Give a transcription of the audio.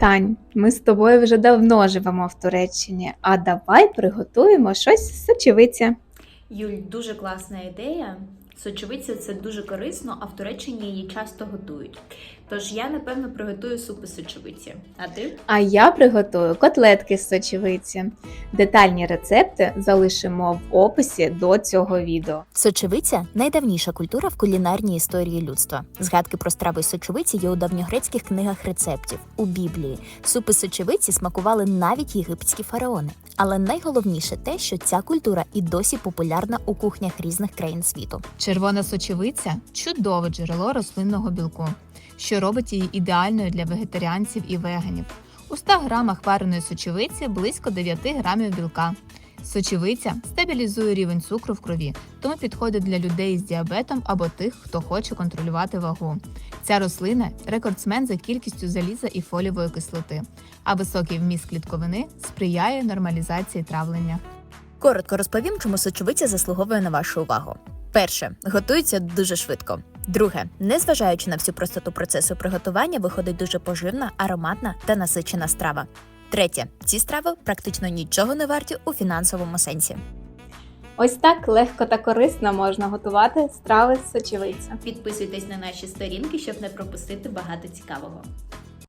Тань, ми з тобою вже давно живемо в Туреччині, а давай приготуємо щось з сочевиці. Юль, дуже класна ідея. Сочевиця це дуже корисно, а в Туреччині її часто готують. Тож я напевно приготую супи з сочевиці. А ти? А я приготую котлетки з сочевиці. Детальні рецепти залишимо в описі до цього відео. Сочевиця найдавніша культура в кулінарній історії людства. Згадки про страви сочевиці є у давньогрецьких книгах рецептів у Біблії. Супи сочевиці смакували навіть єгипетські фараони. Але найголовніше те, що ця культура і досі популярна у кухнях різних країн світу. Червона сочевиця чудове джерело рослинного білку, що робить її ідеальною для вегетаріанців і веганів. У 100 грамах вареної сочевиці близько 9 грамів білка. Сочевиця стабілізує рівень цукру в крові, тому підходить для людей з діабетом або тих, хто хоче контролювати вагу. Ця рослина рекордсмен за кількістю заліза і фолієвої кислоти, а високий вміст клітковини сприяє нормалізації травлення. Коротко розповім, чому сочевиця заслуговує на вашу увагу. Перше, готується дуже швидко. Друге, незважаючи на всю простоту процесу приготування, виходить дуже поживна, ароматна та насичена страва. Третє, ці страви практично нічого не варті у фінансовому сенсі. Ось так легко та корисно можна готувати страви з сочевиці. Підписуйтесь на наші сторінки, щоб не пропустити багато цікавого.